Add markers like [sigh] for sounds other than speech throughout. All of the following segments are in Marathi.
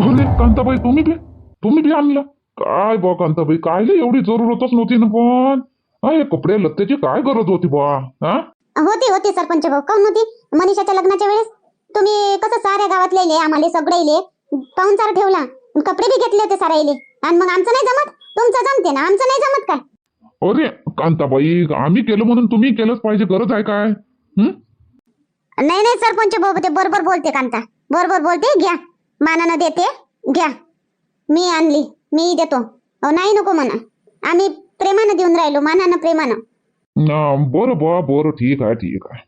अरे कांताबाई तुम्ही बी तुम्ही बी आणला. काय बा कांताबाई काय लय एवढी जरूरतच नव्हती ना पण? हा, हे कपडे लत्त्याची काय गरज होती बा हा? होती होती सरपंच भाऊ. काऊन होती? मनीषाच्या लग्नाच्या वेळेस? तुम्ही कसं साऱ्या गावातले इले, आम्हाला सगळे इले पाहुणचार ठेवला. कपडे बी घेतले होते सारा इले आणि मग आमचं नाही जमत? तुमचं जमते ना? आमचं नाही जमत काय? अरे कांताबाई आम्ही केलं म्हणून तुम्ही केलंच पाहिजे. गरज आहे काय? हं? नाही नाही सरपंच भाऊ ते बरोबर बोलते कांता. बरोबर बोलते घ्या. मानानं देते घ्या मी आणली मी देतो नाही नको म्हणा आम्ही प्रेमानं देऊन राहिलो मानानं प्रेमानं ना, बरं बा बरं ठीक आहे ठीक आहे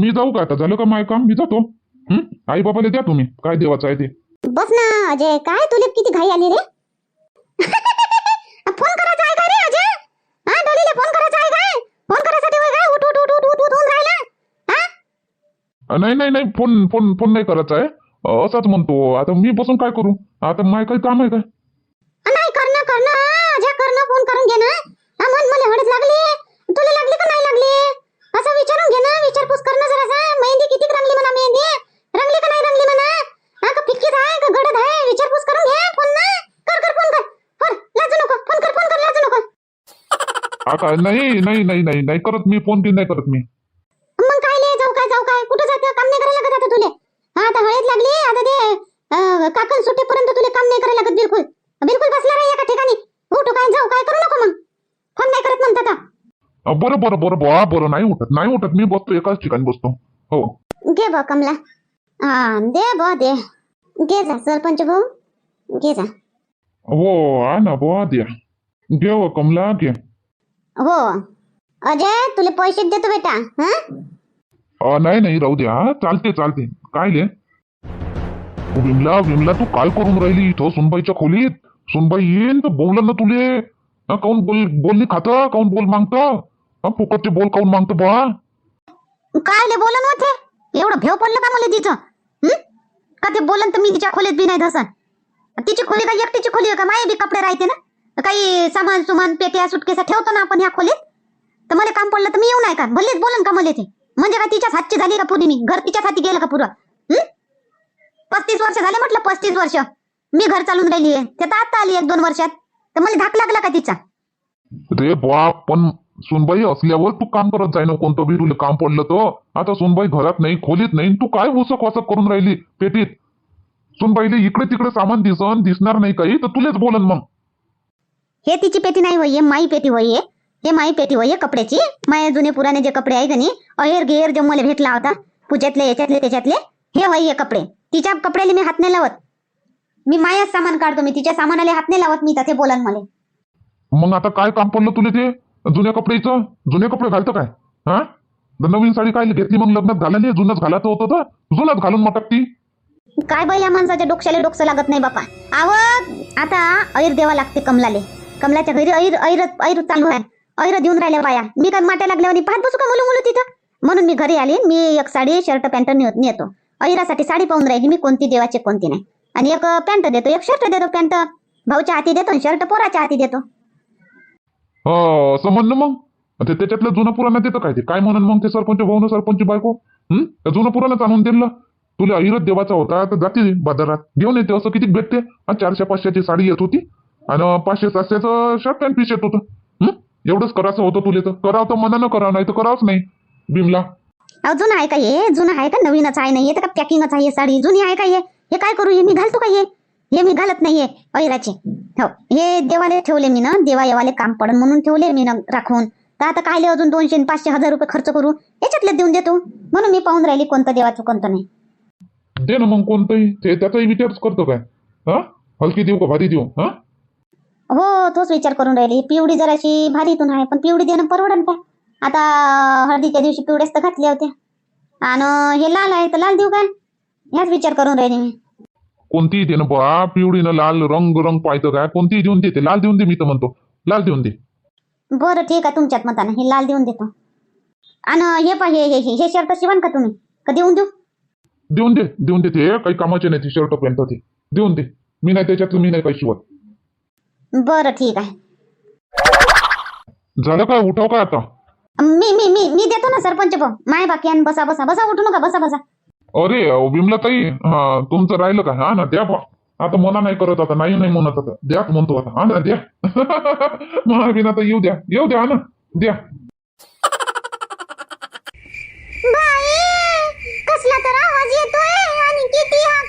मी जाऊ का आता झालं का माय काम मी जातो हं? आई बाबाला द्या तुम्ही काय देवाचं आहे ते बस ना अजय काय तुला किती घाई आली रे फोन करायचा आहे काय रे अजय हा डोलीला फोन करायचा आहे काय फोन करायसाठी होय काय उठ उठ उठ उठ उठ उठ राहिला हा नाही नाही नाही फोन फोन फोन नाही करायचा आहे असाच म्हणतो. आता मी बसून काय करू? आता माय काही काम आहे काय? नाही करणं करणं. अजय करणं फोन करून घे ना मन मला हळद लागली. तुला लागली का नाही लागली? असं विचारून घे ना विचारपूस करणं जरासा. मेहंदी किती रंगली म्हणा मेहंदी? रंगली का नाही रंगली म्हणा? हा का फिक्कीच आहे का गडद आहे? विचारपूस करून घे फोन ना. कर कर फोन कर. फोन लाजू नको. फोन कर फोन कर लाजू नको. काय नाही नाही नाही नाही नाही करत मी. फोन बिन नाही करत मी मग काय ले जाऊ काय जाऊ काय कुठं जातं काम नाही करायला लागत आता तुले हा आता हळद लागली आता ते काकण सुटेपर्यंत तुले काम नाही करायला लागत बिलकुल. बिलकुल बसला रे एका ठिकाणी. उठू काय जाऊ काय करू नको मग. फोन नाही करत म्हणतात आता. बरं बरं बरं बा बरं नाही उठत नाही उठत मी बसतो एकाच ठिकाणी बसतो. हो. घे बा कमला. हा दे बा दे. घे जा सरपंच भाऊ. घे जा. हो आ ना बुवा द्या घे हो कमला घे. हो. अजय तुला पैसे देतो बेटा हा? नाही नाही राहू द्या चालते चालते. काय ले विमला विमला तू काय करून राहिली इथं सुनबाईच्या खोलीत. सुनबाई येईन तर बोलला ना तुले. हा, काऊन बोल बोलली खात? काऊन बोल मागत? हा, फुकटचे बोल काऊन मागत बा? काय बोलन होते? एवढं भेव पडलं का मला तिचं? का ते बोलन तर मी तिच्या खोलीत बी नाही धसन? तिची खोली का एकटीची खोली का? माये बी कपडे राहते ना? काही सामान सुमान पेट्या सुटकेसा ठेवतो ना आपण ह्या खोलीत? तर मला काम पडलं तर मी येऊ नाही का? भलेच बोलन का मला ते? म्हणजे का तिच्याच हातची झाली का पुरी मी? घर तिच्याच हाती गेलं का पुरं? हम्म पस्तीस वर्ष झाले म्हटलं पस्तीस वर्ष. मी घर चालून राहिली आहे ते तर आता आली एक दोन वर्षात. तर मला धाक लागला का तिचा? रे बाप पण सुनबाई असल्यावर तू काम करत जाय ना कोणतं बी तुला काम पडलं तर. आता सुनबाई घरात नाही खोलीत नाही तू काय उसक वासक करून राहिली पेटीत? सुनबाईले इकडे तिकडे सामान दिसन दिसणार नाही काही तर तुलेच बोलन मग. हे तिची पेटी नाही होईये माई पेटी होईये हे. माई पेटी होईये कपड्याची. माये जुने पुराणे जे कपडे आहे का नाही अहेर गेर जे मला भेटला होता. पूजेतले याच्यातले त्याच्यातले. हे होईये कपडे. तिच्या कपड्याला मी हात नाही लावत. मी मायाच सामान काढतो मी तिच्या सामानाला हात नाही लावत मी ते बोलन मला. मग आता काय काम पडलं तुला ते? जुन्या कपड्याचं? जुने कपडे घालतं काय? हा? तर नवीन साडी काय घेतली मग लग्नात घालायला? जुनच घालायचं होतं तर? जुनच घालून मग ती काय बाई या माणसाच्या डोक्याला डोकं लागत नाही बापा? आव आता ऐर द्यावा लागते कमलाले. कमलाच्या घरी ऐर ऐर ऐर चालू आहे. ऐर देऊन राहिल्या बाया. मी काय माट्या लागल्यावर पाहत बसू का मुलं मुलं तिथं? म्हणून मी घरी आली मी एक साडी शर्ट पॅन्ट नेतो. अहिरासाठी साडी पाहून राहिली मी कोणती देवाची कोणती नाही. आणि एक पॅन्ट देतो एक शर्ट देतो पॅन्ट. भाऊच्या हाती देतो शर्ट पोराच्या हाती देतो. हो असं म्हणणं मग? ते त्याच्यातलं जुनं पुराणात देतं काय ते? काय म्हणून मग ते सरपंच भाऊ सरपंच बायको? हम्म त्या जुनं पुराणात आणून दिलं. तुला अहिरत देवाचा होता तर जाते बाजारात. घेऊन येते असं किती भेटते? आणि चारशे पाचशेची साडी येत होती. आणि पाचशे सातशेचं शर्ट पॅन्ट पीस येत होतं. हम्म एवढंच करायचं होतं तुला तर. करावं तर मनानं करा नाही तर करावंच नाही. भीमला अहो जुनं आहे का हे? जुनं आहे का? नवीनच आहे नाही तर का पॅकिंगच आहे साडी? जुनी आहे का हे? हे काय करू? हे मी घालतो का हे? हे मी घालत नाहीये ऐराचे हो हे. देवाले ठेवले मी ना. देवा येवाले काम पडन म्हणून ठेवले मी ना राखून. तर आता कायले अजून दोनशे पाचशे हजार रुपये खर्च करू? याच्यातले देऊन देतो. म्हणून मी पाहून राहिली कोणतं देवाचं कोणतं नाही. दे ना मग कोणतंही. ते त्याचाही विचारच करतो काय? हा? हलकी देऊ का भारी देऊ? हा? हो तोच विचार करून राहिली. पिवडी जराशी भारीतून आहे पण पिवडी देणं परवडन काय आता हळदीच्या दिवशी पिवड्याच तर घातल्या होत्या आणि हे लाल आहे तर लाल देऊ काय ह्याच विचार करून राहिली मी. कोणतीही दे ना बा पिवळीनं लाल रंग रंग पाहतं काय कोणतीही देऊन देते. लाल देऊन दे मी तर म्हणतो. लाल देऊन दे. बरं ठीक आहे तुमच्यात मतानं. हे लाल देऊन देतो. आणि हे पाहिजे हे हे हे शर्ट शिवान का तुम्ही? का देऊन देऊ? देऊन दे देऊन दे ते काही कामाचे नाही ते शर्ट पॅन्ट ते देऊन दे. मी नाही त्याच्यातलं मी नाही काही शिवत. बरं ठीक आहे. झालं काय उठाव काय आता? मी मी मी मी देतो ना सरपंच भाऊ. माय बाकी आणि बसा बसा बसा उठू नका बसा बसा. अरे विमला ताई हा तुमचं राहिलं का? हा ना द्या बा. आता मना नाही करत आता नाही नाही म्हणत आता. द्या म्हणतो आता. हा ना द्या. [laughs] महाबीन आता येऊ द्या. येऊ द्या हा ना. द्या. बाई कसला तर आवाज येतोय आणि किती हा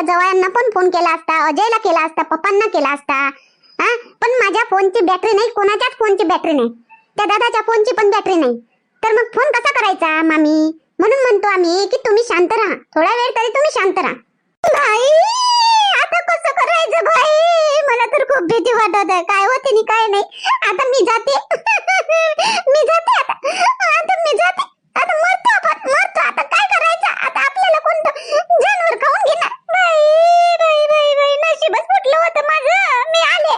माझ्या जवळांना पण फोन केला असता अजयला केला असता पप्पांना केला असता. हा? पण माझ्या फोनची बॅटरी नाही कोणाच्याच फोनची बॅटरी नाही. त्या दादाच्या फोनची पण बॅटरी नाही. तर मग फोन कसा करायचा मामी? म्हणून म्हणतो आम्ही की तुम्ही शांत राहा. थोडा वेळ तरी तुम्ही शांत राहा. बाई आता कसं करायचं भाई? मला तर खूप भीती वाटत आहे. काय होते नि काय नाही. आता मी जाते. [laughs] मी जाते आता. आता मी जाते. आता मरतो आपण मरतो. आता काय कोणतं? जानवर खाऊन घेणार बाई बाई बाई बाई नशीबच फुटलं होतं माझं. मी आले.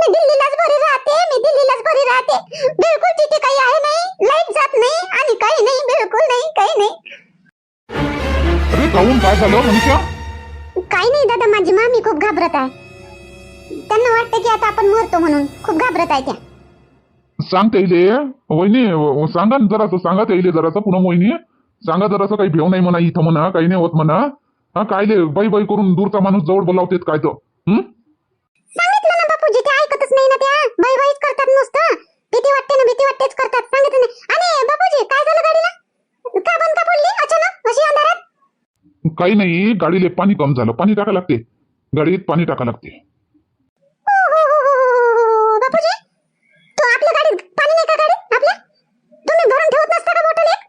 मी दिल्लीलाच बरी राहते मी दिल्लीलाच बरी राहते. बिलकुल तिथे काही आहे नाही लाइट जात नाही आणि काही नाही बिलकुल नाही काही नाही. अरे काहून काय झालं मनीषा काही नाही दादा माझी मामी खूप घाबरत आहे. त्यांना वाटतं की आता आपण मरतो म्हणून. खूप घाबरत आहे त्या. सांग त्याइले वहिनी सांगा ना जरासं सांगा त्याइले जरासं पुन्हा वहिनी. सांगा जरासं काही भेव नाही म्हणा इथं म्हणा काही नाही होत म्हणा. हा कायले बाई बाई करून दूरचा माणूस जवळ बोलावतेत काय तर. हं? सांगितलं ना बापूजी ते ऐकतच नाही ना त्या. बाई बाईच करतात नुसतं. भीती वाटते ना भीती वाटतेच करतात. सांगितलं नाही. आणि बापूजी काय झालं गाडीला? का बंद का पडली अचानक? अशी अंधारात? काही नाही गाडीले पाणी कम झालं. पाणी टाका लागते. गाडीत पाणी टाका लागते हो, हो, हो, हो, हो, हो, बापूजी तो आपल्या गाडीत पाणी नाही का गाडीत आपल्या तुम्ही भरून ठेवत नसता का बॉटल एक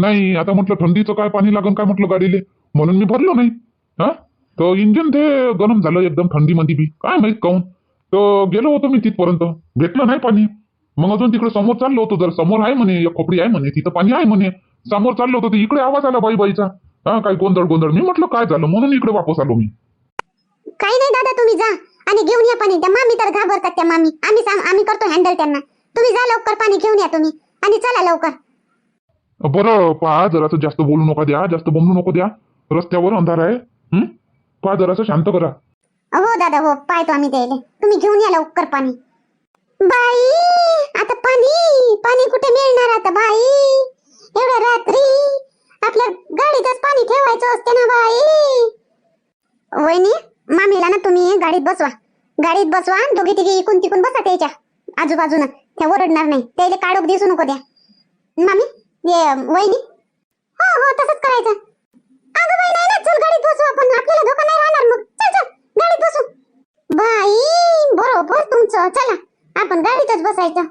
नाही आता म्हटलं थंडीचं काय पाणी लागन काय म्हटलं गाडीले? म्हणून मी भरलो नाही. हा? तर इंजिन ते गरम झालं एकदम थंडीमध्ये बी. काय माहीत काऊन? तर गेलो होतो मी तिथपर्यंत. भेटलं नाही पाणी. मग अजून तिकडे समोर चाललो होतो जर. समोर आहे म्हणे एक खोपडी आहे म्हणे तिथं पाणी आहे म्हणे. समोर चाललो होतो इकडे आवाज आला बाई बाईचा हा काय गोंधळ गोंधळ. मी म्हटलं काय झालं? म्हणून इकडे वापस आलो मी. काही नाही दादा तुम्ही जा आणि घेऊन या पाणी. त्या मामी तर घाबरतात त्या मामी. आम्ही सांग आम्ही करतो हँडल त्यांना. तुम्ही जा लवकर पाणी घेऊन या तुम्ही. आणि चला लवकर. बरं पहा जरासं जास्त बोलू नका द्या जास्त बोंबलू नको द्या. रस्त्यावर अंधार आहे. हं? पहा जरासं शांत करा. हो दादा हो पाहतो आम्ही द्यायला तुम्ही घेऊन या लवकर पाणी. बाई आता पाणी पाणी कुठे मिळणार आता बाई? एवढ्या रात्री आपल्या गाडीतच पाणी ठेवायचं असते ना बाई? वहिनी मामीला ना तुम्ही गाडीत बसवा. गाडीत बसवा दोघी तिघी इकून तिकून बसा त्याच्या. आजूबाजूनं. त्या ओरडणार नाही. त्याला काढूक दिसू नको द्या. मामी? ये वहिनी. हो हो तसंच करायचं. अगं बाई नाही ना चल गाडीत बसू आपण. आपल्याला धोका नाही राहणार मग. चल चल गाडीत बसू. बाई बरोबर तुमचं. चला आपण गाडीतच बसायचं.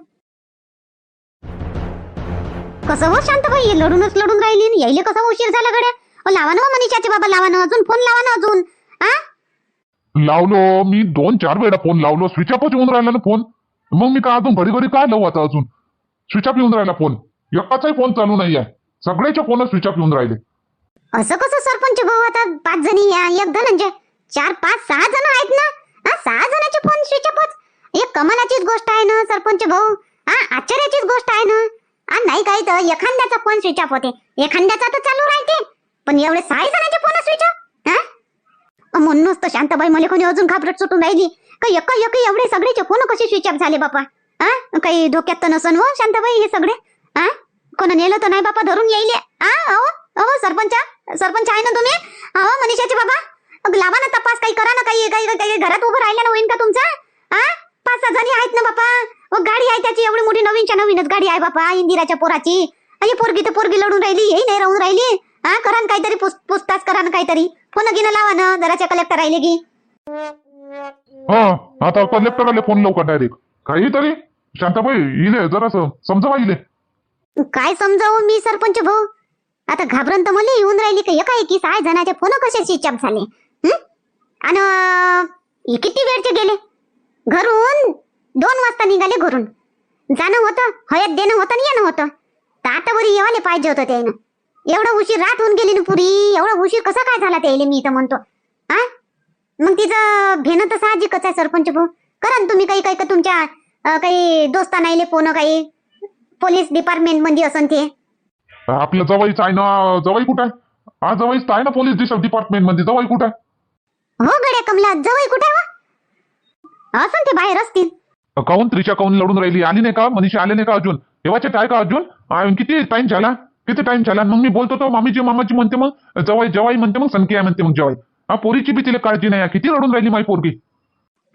कसं हो शांतबाई? लढूनच लढून राहिली आणि यायले कसा उशीर झाला गड्या? लावा ना हो मनीषाचे बाबा लावा ना अजून फोन लावा ना अजून. हा लावलो मी दोन चार वेळा फोन लावलो. स्विच ऑफच येऊन राहिला ना फोन. मग मी काय अजून घरी घरी काय लावू आता अजून? स्विच ऑफ येऊन राहिला फोन. एकाचाही फोन चालू नाही आहे सगळ्याच्या फोन स्विच ऑफ येऊन राहिले. असं कसं सरपंच भाऊ? आता पाच जणी या एक धनंजय चार पाच सहा जण आहेत ना? हा सहा जणांचे फोन स्विच ऑफच एक कमालाचीच गोष्ट आहे ना सरपंच भाऊ? हा आश्चर्याचीच गोष्ट आहे ना? हा नाही काही तर एखाद्याचा फोन स्विच ऑफ होते. एखाद्याचा तर चालू राहते. पण एवढे सहा जणांचे फोन स्विच ऑफ हा? अ, म्हणूनच तर शांताबाई मला कोणी अजून घाबरट सुटून राहिली. का एक एक एवढे सगळेचे फोन कसे स्विच ऑफ झाले बापा? हा? काही धोक्यात तर नसन हो शांताबाई हे सगळे? कोणा कोण नेलं तर नाही बापा धरून येईल अहो अहो सरपंच सरपंच आहे ना तुम्ही अहो मनीषाचे बाबा लावा ना तपास काही करा ना काही काही काही घरात उभं राहिलं ना होईन का तुमचं पाच सहा जणी आहेत ना बापा अहो, गाडी आहे त्याची एवढी मोठी नवीनच्या नवीनच गाडी आहे बापा इंदिराच्या पोराची अरे पोरगी तर पोरगी लढून राहिली हे नाही राहून राहिली हा करा ना काहीतरी पुस्तास करा ना काहीतरी फोन घेणं लावा ना जराच्या कलेक्टर राहिले की हा आता कलेक्टरला फोन लवकर डायरेक्ट काहीतरी शांताबाई इले जरासं समजावा इले काय समजावू मी सरपंच भाऊ? आता घाबरून तर मला येऊन राहिली का एकाएकी सहा जणाचे फोन कसे स्विच ऑफ झाले? आणि किती वेळचे गेले? घरून दोन वाजता निघाले घरून. जाणं होतं हयात देणं होतं आणि येणं होतं. तर आता बरी येवाले पाहिजे होतं त्यानं. एवढा उशीर रात होऊन गेली ना पुरी एवढा उशीर कसा काय झाला त्याला मी इथं म्हणतो. हा मग तिचं घेणं तर साहजिकच आहे सरपंच भाऊ. करा ना तुम्ही काही काही का तुमच्या काही दोस्ता नाहीले फोन काही? पोलीस डिपार्टमेंटमध्ये असन ते. आपल्या जवाईच आहे ना जवाई कुठं आहे? हा जवाईच तर आहे ना पोलीस डिपार्टमेंटमध्ये जवाई कुठं आहे? हो गड्या कमला जवळ कुठे वा? असन ते बाहेर असतील. काऊन त्रिशा काऊन लढून राहिली? आली नाही का? मनीषा आले नाही का अजून? येवाचे आहे का अजून? आ, किती टाइम झाला? किती टाइम झाला? मग मी बोलतो तो मामीची मामाची म्हणते मग जवाई जवाई म्हणते मग सनकी आहे म्हणते मग जवाई. हा पोरीची बी तिला काळजी नाही आहे. किती रडून राहिली माझी पोरगी?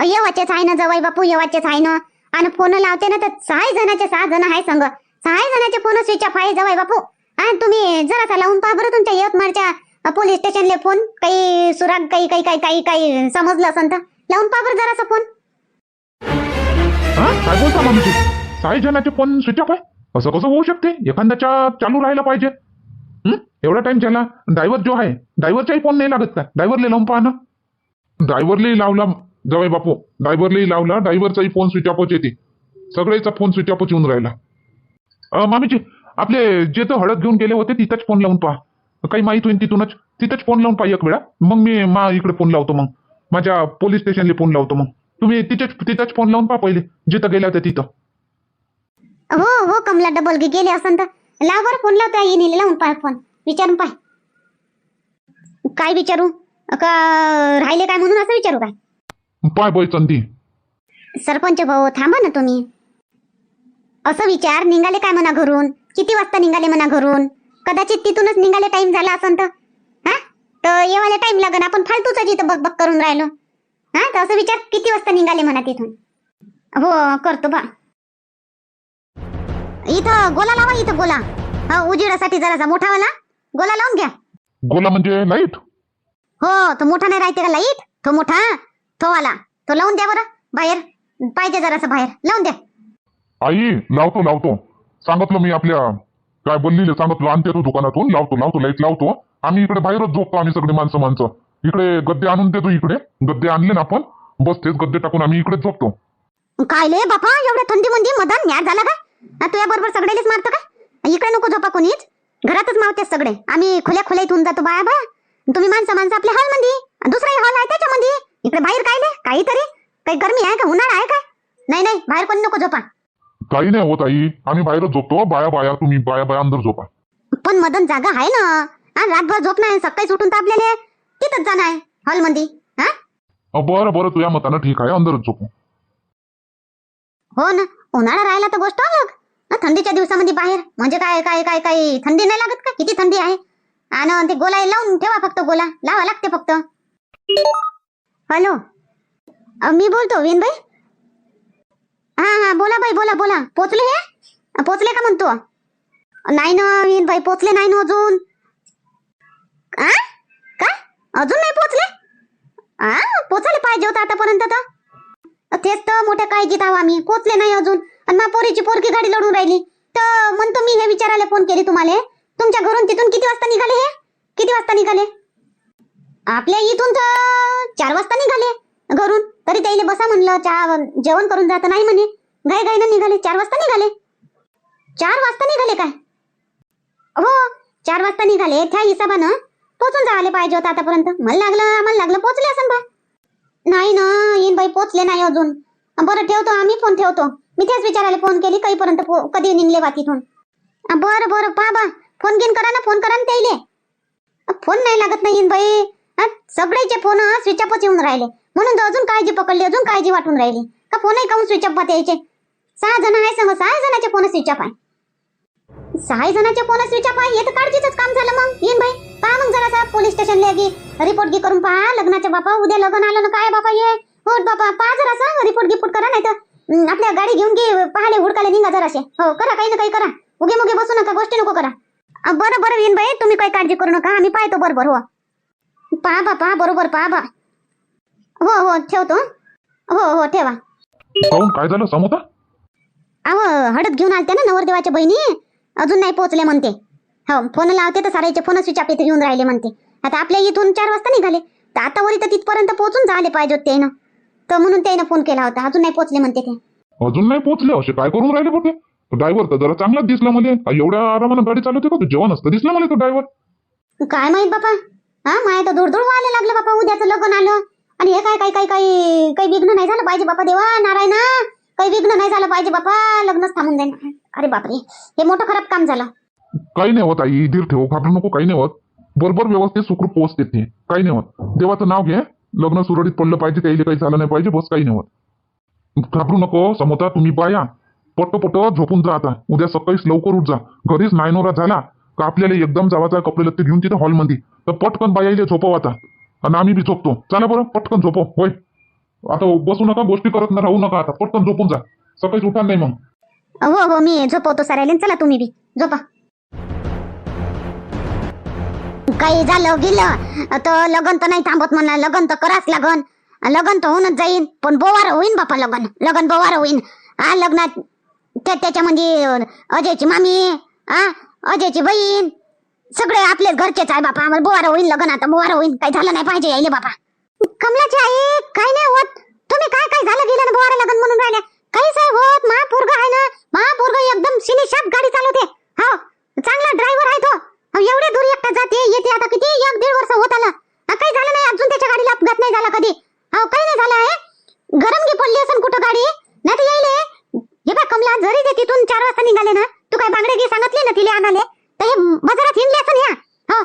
येवाचेच आहे ना जवाई बापू येवाचेच आहे ना. आणि फोन लावते ना तर सहा जणाचे सहा जण आहे संघ सहा जणाचे फोन स्विच ऑफ आहे जवळ बापू. आणि तुम्ही जरासा लावून पहा बरं तुमच्या यवतमाळच्या पोलीस स्टेशनले फोन काही सुराग काही काही काही काही काही समजलं असं तर. लावून पहा बरं जरासा फोन हा? काय बोलता साई जणाचे फोन स्विच ऑफ आहे? असं कसं होऊ शकते? एखाद्याच्या चालू राहायला पाहिजे. एवढा टाइम झाला ड्रायव्हर जो आहे ड्रायव्हरचाही फोन नाही लागत का? ड्रायव्हरले लावून पहा ना. ड्रायव्हरले लावला जवळ बापू. ड्रायव्हरलाही लावला ड्रायव्हरचाही फोन स्विच ऑफच येते सगळेचा फोन स्विच ऑफच येऊन राहिला. मामीची मामीजी आपले जे तर हळद घेऊन गेले होते तिथंच फोन लावून पहा. काही माहीत होईल तिथूनच. तिथंच फोन लावून पहा एक वेळा. मग मी मा इकडे फोन लावतो मग. माझ्या पोलीस स्टेशनला फोन लावतो मग. तुम्ही तिथेच तिथंच फोन लावून पहा पहिले. जिथं गेल्या होत्या तिथं. हो हो कमला डबल गे गेले असन तर. लाव बरं फोन लावता येईल लावून पाय फोन विचारून पाय काय विचारू? का राहिले काय म्हणून असं विचारू काय? पाय बाई चंदी सरपंच भाऊ थांबा ना तुम्ही. असं विचार निघाले काय म्हणा घरून? किती वाजता निघाले म्हणा घरून? कदाचित तिथूनच निघाले टाइम झाला असन तर. हा? तर येवायला टाइम लागन आपण फालतूच जिथं बक बक करून राहिलो. हा? तर असं विचार किती वाजता निघाले म्हणा तिथून? हो करतो बा. इथं गोला लावा इथं गोला. हा उजेडासाठी जरासा मोठावाला गोला लावून घ्या. गोला म्हणजे लाइट हो तो मोठा नाही राहते का लाइट तो मोठा. तो वाला तो लावून द्या बरं. बाहेर. पाहिजे जरासं बाहेर. लावून द्या. आई लावतो लावतो. सांगितलं मी आपल्या काय बोललेलं सांगितलं आणते तो दुकानातून. लावतो लावतो लाइट लावतो. आम्ही इकडे बाहेरच झोपतो आम्ही सगळे माणसं माणसं. इकडे गद्दे आणून देतो इकडे. गद्दे आणले ना आपण बस तेच गद्दे टाकून आम्ही इकडेच झोपतो. काय ले बापा एवढ्या थंडी मंदी मदन न्यार झाला काय तुझ्या बरोबर सगळेच मारतो काय इकडे नको झोपा कोणीच. घरातच मावते सगळे. आम्ही खुल्या खुल्या इथून जातो बाया बाया तुम्ही माणसं माणसं आपल्या हॉलमध्ये दुसराही हॉल आहे त्याच्यामध्ये इकडे बाहेर काय ले काहीतरी? काही गरमी आहे का? उन्हाळा आहे का? नाही नाही बाहेर कोणी नको झोपा. काही नाही होत आई. आम्ही बाहेरच झोपतो बाया बाया तुम्ही बाया बाया अंदर झोपा. पण मदन जागा आहे ना? हा रातभर झोप नाही सकाळी सुटून तापलेले तिथंच जाणं आहे हॉलमध्ये. हा? अ, बरं बरं तुझ्या मतानं ठीक आहे अंदरच झोपू. हो ना? उन्हाळा राहिला तर गोष्ट अलग. थंडीच्या दिवसामध्ये बाहेर. म्हणजे काय काय काय काय? थंडी नाही लागत का? किती थंडी आहे? आणि ते गोला लावून ठेवा फक्त गोला. लावा लागते फक्त. हॅलो. मी बोलतो विनबाई हा हा बोला बाई बोला बोला. पोचले हे? पोचले का म्हणतो? नाही ना विनबाई पोचले नाही ना अजून. आ? काय? अजून नाही पोचले? आ पोचायला पाहिजे होतं आतापर्यंत तर. तेच तर मोठ्या काळजीत आहो आम्ही. पोचले नाही अजून. आणि मा पोरीची पोरकी गाडी लढून राहिली. तर म्हणतो मी हे विचारायला फोन केली तुम्हाला. तुमच्या घरून तिथून किती वाजता निघाले हे? किती वाजता निघाले? आपल्या इथून तर चार वाजता निघाले घरून. तरी त्याईले बसा म्हणलं चहा जेवण करून जात नाही म्हणे. गाय गायनं निघाले. चार वाजता निघाले. चार वाजता निघाले काय? हो चार वाजता निघाले. त्या हिशोबानं पोचून जायला पाहिजे होतं आतापर्यंत. मला लागलं आम्हाला लागलं पोचले असं बा. नाही ना येईन बाई पोचले नाही अजून. बरं ठेवतो आम्ही फोन ठेवतो. मी तेच विचारायला फोन केली काहीपर्यंत पो- कधी निघले बा तिथून. बरं बरं पा बा. फोन घेऊन करा ना फोन करा ना त्याईले. फोन नाही लागत नाही येईन बाई. सगळेचे फोन स्विच ऑफच येऊन राहिले. म्हणून तर अजून काळजी पकडली अजून काळजी वाटून राहिली. का फोनही काऊन स्विच ऑफ यायचे? सहा जण आहे सांग सहा जणांचे फोन स्विच ऑफ आहे. सहा जणांचे फोन स्विच ऑफ आहे हे तर काळजीच काम झालं मग. येईन बाई. पहा मग जरासा पोलीस स्टेशनला गी रिपोर्ट गी करून पहा लग्नाच्या बापा उद्या लग्न आलं ना काय बापा ये हो बापा पहा जरासा रिपोर्ट गिपोर्ट करा नाही तर आपल्या गाडी घेऊन घे पाहाले हुडकाले निघा जराशे हो करा काही ना काही करा. उगे मुगे बसू नका गोष्टी नको करा. बरं बरं येईन बाई. तुम्ही काही काळजी करू नका. आम्ही पाहतो बरोबर हो. पहा बा पहा बरोबर पहा बा हो हो ठेवतो. हो हो ठेवा. काहून काय झालं समोता अहो हळद घेऊन आलते ना नवरदेवाच्या बहिणी? अजून नाही पोहोचले म्हणते. हो फोन लावते तर सारायचे फोन स्विच इथे येऊन राहिले म्हणते. आता आपल्या इथून चार वाजता निघाले. तर आता वरी तर तिथपर्यंत पोहोचून झाले पाहिजे होते त्यानं तर म्हणून त्यानं फोन केला होता. अजून नाही पोहोचले म्हणते ते. अजून नाही पोहोचले? असे काय करून राहिले होते ड्रायव्हर तर जरा चांगलाच दिसला मला. एवढ्या आरामानं गाडी चालवते का? तू जेवण असतं दिसला मला तो ड्रायव्हर काय माहीत बापा? हा माय तर दूर व्हायला लागलं बापा उद्याचं लग्न आलं. आणि हे काय काय काय काही काही विघ्न नाही झालं पाहिजे बापा देवा नारायणा. काही विघ्न नाही झालं पाहिजे बापा लग्नच थांबून जाईन. अरे बापरे हे मोठं खराब काम झालं. काही नाही होत आई धीर ठेव घाबरू नको काही नाही होत. बरोबर व्यवस्थित सुखरूप पोहोचते ते काही नाही होत. देवाचं नाव घे लग्न सुरळीत पडलं पाहिजे त्याला काही झालं नाही पाहिजे बस काही नाही होत. घाबरू नको समोता तुम्ही पाया. पट्ट पट्ट झोपून जा आता उद्या सकाळीच लवकर उठ जा. घरीच नायनोरा झाला का आपल्याला एकदम जावाचा कपडे लत्ते घेऊन तिथे हॉलमध्ये? तर पटकन बायाले झोपव आता. आणि आम्ही बी झोपतो. चला बरं पटकन झोपव होय. आता बसू नका गोष्टी करत ना राहू नका आता. पटकन झोपून जा. सकाळीच उठा नाही मग. हो हो मी झोपवतो सरायले चला तुम्ही बी. झोपा. काही झालं गेलं. तर लगन तर नाही थांबत म्हणा लगन तर कराच लागन. लगन तर होऊनच जाईन. पण बोवार होईन बापा लगन. लगन बोवार होईन. हा लग्नात त्या त्याच्यामध्ये अजयची मामी हा अजयची बहीण. सगळे आपले घरचेच आहे बापा आम्हाला बोवार होईल लग्न आता बोवार होईल काही झालं नाही पाहिजे यायले बापा. कमलाची आई काय नाही होत. तुम्ही काय काय झालं गेलं ना लग्न म्हणून राहिल्या? काहीच आहे होत महापूर्ग आहे ना महापूर्ग एकदम सिनेशाप गाडी चालवते. हो चांगला ड्रायव्हर आहे तो. हो, एवढे दूर एकटा जाते येते आता किती? एक दीड वर्ष होत आलं अ, काही झालं नाही अजून त्याच्या गाडीला अपघात नाही झाला कधी हो काही नाही झालं आहे गरम गी पडली असेल कुठं गाडी नाही तर यायले हे बघ कमला जरी ते तिथून चार वाजता निघाले ना तू काय बांगडे घे सांगितले ना तिला आणाले तर हे बाजारात हिंडले असेल ह्या हो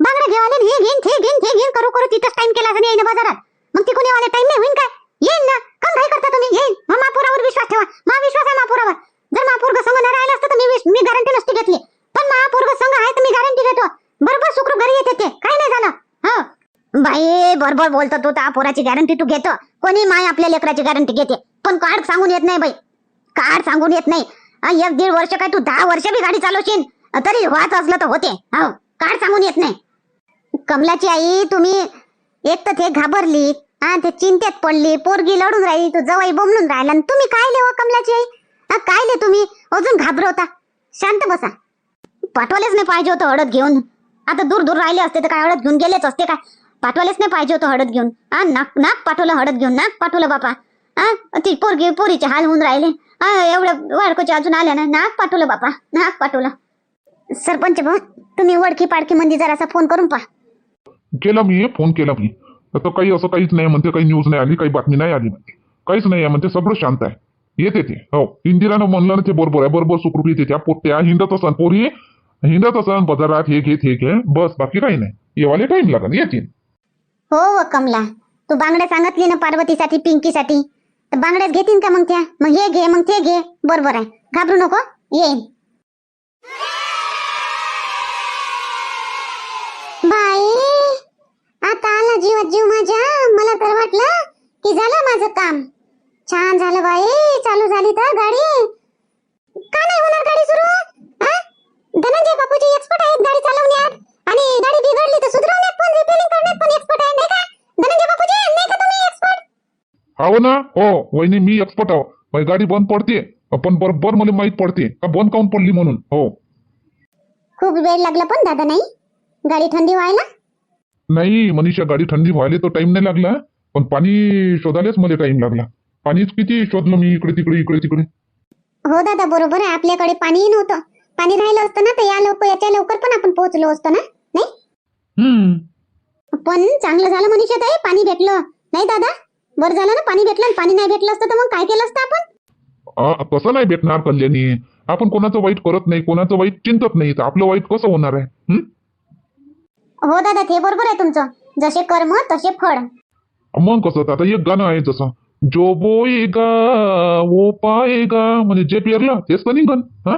बांगडे घेवाले हे घेईन ते घेईन ते घेईन करू करू तिथंच टाइम केला असेल येईन बाजारात मग तिकून येवाले टाइम नाही होईन काय येईन ना कम काय करता तुम्ही येईन मग महापुरावर विश्वास ठेवा मा विश्वास आहे महापुरावर जर महापूर्ग संघ नाही राहिला असतं तर मी विश- मी गॅरंटी नसती घेतली पण महापूर्ग संघ आहे तर मी गॅरंटी घेतो बरोबर सुखरूप घरी येते ते काही नाही झालं हो बाई बरोबर बोलतो तू त्या पोराची गॅरंटी तू घेतो. कोणी माय आपल्या लेकराची गॅरंटी घेते? पण कार्ड सांगून येत नाही बाई. कार्ड सांगून येत नाही. एक दीड वर्ष काय तू दहा वर्ष बी गाडी चालवशील? तरी वाच असलं तर होते. हो कार्ड सांगून येत नाही. कमलाची आई तुम्ही एक तर ते घाबरली ते चिंतेत पडली पोरगी लढून राहिली तू जवळ बोमलून राहिला आणि तुम्ही काय ले हो कमलाची आई? काय ले तुम्ही? अजून घाबरवता. शांत बसा. पाठवलेच नाही पाहिजे होतं हळद घेऊन. आता दूर दूर राहिले असते तर काय हळद घेऊन गेलेच असते काय? पाठवायलाच नाही पाहिजे होतं हळद घेऊन. हा नाक नाक पाठवलं हळद घेऊन नाक पाठवलं बापा. हा ती पोरगी पोरीचे हाल होऊन राहिले. हा एवढ्या वाडकोचे अजून आल्या ना नाक पाठवलं बापा नाक पाठवलं. सरपंच भाऊ तुम्ही वडकी पाडकी मंदी जरासा फोन करून पहा. केला मी फोन केला मी. तर काही असं काहीच नाही म्हणते काही न्यूज नाही आली काही बातमी नाही आली म्हणते. काहीच नाही आहे म्हणते सगळं शांत आहे. येते ते. हो इंदिरानं म्हणलं ना ते बरोबर आहे. बरोबर सुखरूप येते त्या पोट्या. हिंडत असतात पोरी. हिंडत असन बाजारात हे घे हे घे बस बाकी काही नाही. येवाले टाइम लागेल येतील. हो व कमला. तू बांगड्या सांगितली ना पार्वतीसाठी पिंकीसाठी. तर बांगड्याच घेतील का मग त्या? मग हे घे मग ते घे. बरोबर आहे. घाबरू नको. येईन. बाई आता आला जीवात जीव माझ्या. मला तर वाटलं की झालं माझं काम. छान झालं बाई. चालू झाली तर गाडी. का नाही होणार गाडी सुरू? धनंजय बापूजी एक्सपर्ट आहेत गाडी चालवण्यात. आणि गाडी बिघडली तर सुधारवण्यात पण रिपेअरिंग करण्यात पण एक्सपर्ट आहे नाही का धनंजय बापूजी नाही का तुम्ही एक्सपर्ट हो ना? हो वहिनी मी एक्सपर्ट आहो. गाडी बंद पडते. पण बरोबर मला माहीत पडते. का बंद काऊन पडली म्हणून? हो. खूप वेळ लागला पण दादा नाही? गाडी थंडी व्हायला? नाही मनीषा गाडी थंडी व्हायला तो टाइम नाही लागला. पण पाणी शोधायलाच मला टाइम लागला. पाणीच किती शोधलं मी इकडे तिकडे इकडे तिकडे? हो दादा बरोबर आहे. आपल्याकडे पाणीही नव्हतं. पाणी राहिलं असतं ना तर या लवकर याच्या लवकर पण आपण पोहोचलो असतो ना? नाही? पण चांगलं झालं मनीषा ताई पाणी भेटलं. नाही दादा? बरं झालं ना पाणी भेटलं आणि पाणी नाही भेटलं असतं तर मग काय केलं असतं आपण? आ, तसं नाही भेटणार कल्याणी. आपण कोणाचं वाईट करत नाही कोणाचं वाईट चिंतत नाही. तर आपलं वाईट कसं होणार आहे? हं? हो दादा ते बरोबर आहे तुमचं. जसे कर्म तसे फळ. मग कसं? आता एक गाणं आहे जसं जो बोएगा वो पाएगा म्हणजे जे पेरलं तेच तर निघन. हा?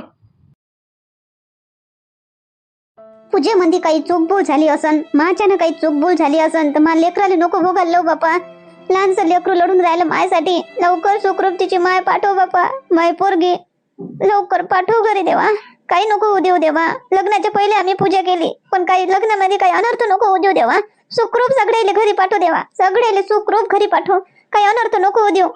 पूजेमध्ये काही चूकभूल झाली असन माझ्यानं काही चूकभूल झाली असन तर मला लेकराला नको भोगायला लावू बापा. लहानसं लेकरू लढून राहिलं मायसाठी. लवकर सुखरूप तिची माय पाठव बापा. माय पोरगी. लवकर पाठव घरी देवा. काही नको होऊ देऊ देवा. लग्नाच्या पहिले आम्ही पूजा केली. पण काही लग्नामध्ये काही अनर्थ नको होऊ देऊ देवा. सुखरूप सगळ्याले घरी पाठव देवा. सगळ्याले सुखरूप घरी पाठव. काही अनर्थ नको होऊ देऊ.